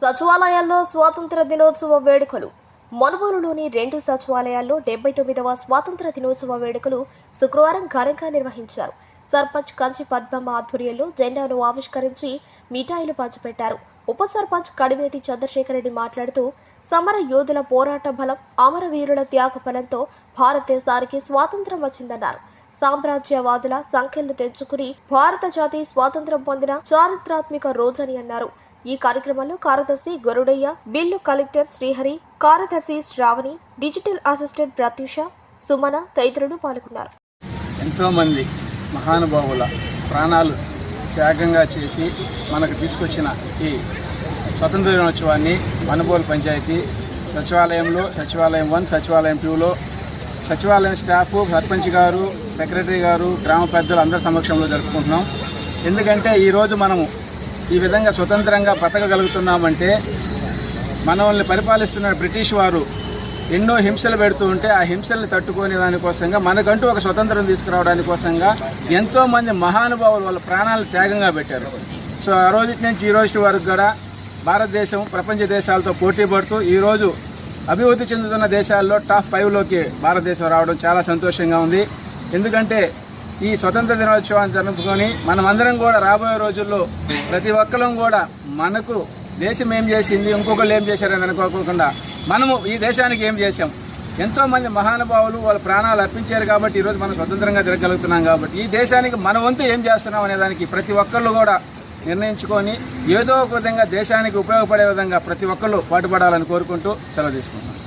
సచివాలయాల్లో స్వాతంత్ర దినోత్సవ వేడుకలు. మనుమూరులోని రెండు సచివాలయాల్లో డెబ్బై తొమ్మిదవ స్వాతంత్ర దినోత్సవ వేడుకలు శుక్రవారం ఘనంగా నిర్వహించారు. సర్పంచ్ కంచి పద్మమ్మ ఆధ్వర్యంలో జెండాను ఆవిష్కరించి మిఠాయిలు పంచిపెట్టారు. ఉప సర్పంచ్ కడివేటి చంద్రశేఖర్ రెడ్డి మాట్లాడుతూ సమర యోధుల పోరాట బలం అమరవీరుల త్యాగ బలంతో భారతదేశానికి స్వాతంత్రం వచ్చిందన్నారు. సామ్రాజ్యవాదుల సంఖ్యలు తెంచుకుని భారత జాతి స్వాతంత్రం పొందిన చారిత్రాత్మక రోజని అన్నారు. ఈ కార్యక్రమంలో కార్యదర్శి గరుడయ్య బిల్లు కలెక్టర్ శ్రీహరి కార్యదర్శి శ్రావణి డిజిటల్ అసిస్టెంట్ ప్రత్యూష సుమన తదితరులు పాల్గొన్నారు. ఎంతోమంది మహానుభావుల ప్రాణాలు త్యాగంగా చేసి మనకు తీసుకొచ్చిన ఈ స్వతంత్ర దినోత్సవాన్ని మనుబోలు పంచాయతీ సచివాలయంలో సచివాలయం వన్ సచివాలయం టూలో సచివాలయం స్టాఫ్ సర్పంచ్ గారు సెక్రటరీ గారు గ్రామ పెద్దలు అందరి సమక్షంలో జరుపుకుంటున్నాం. ఎందుకంటే ఈరోజు మనము ఈ విధంగా స్వతంత్రంగా బతకగలుగుతున్నామంటే మనల్ని పరిపాలిస్తున్న బ్రిటిష్ వారు ఎన్నో హింసలు పెడుతూ ఉంటే ఆ హింసల్ని తట్టుకునే దానికోసంగా మనకంటూ ఒక స్వతంత్రం తీసుకురావడానికి కోసంగా ఎంతోమంది మహానుభావులు వాళ్ళ ప్రాణాలు త్యాగంగా పెట్టారు. సో ఆ రోజు నుంచి ఈ రోజు వరకు కూడా భారతదేశం ప్రపంచ దేశాలతో పోటీ పడుతూ ఈరోజు అభివృద్ధి చెందుతున్న దేశాల్లో టాప్ ఫైవ్లోకి భారతదేశం రావడం చాలా సంతోషంగా ఉంది. ఎందుకంటే ఈ స్వతంత్ర దినోత్సవాన్ని జరుపుకొని మనమందరం కూడా రాబోయే రోజుల్లో ప్రతి ఒక్కరం కూడా మనకు దేశం ఏం చేసింది ఇంకొకళ్ళు ఏం చేశారని అనుకోకుండా మనము ఈ దేశానికి ఏం చేశాం? ఎంతో మంది మహానుభావులు వాళ్ళ ప్రాణాలు అర్పించారు కాబట్టి ఈరోజు మనం స్వతంత్రంగా తిరగలుగుతున్నాం కాబట్టి ఈ దేశానికి మన వంతు ఏం చేస్తున్నాం అనే దానికి ప్రతి ఒక్కళ్ళు కూడా నిర్ణయించుకొని ఏదో ఒక విధంగా దేశానికి ఉపయోగపడే విధంగా ప్రతి ఒక్కళ్ళు పాటుపడాలని కోరుకుంటూ సెలవు తీసుకుంటాం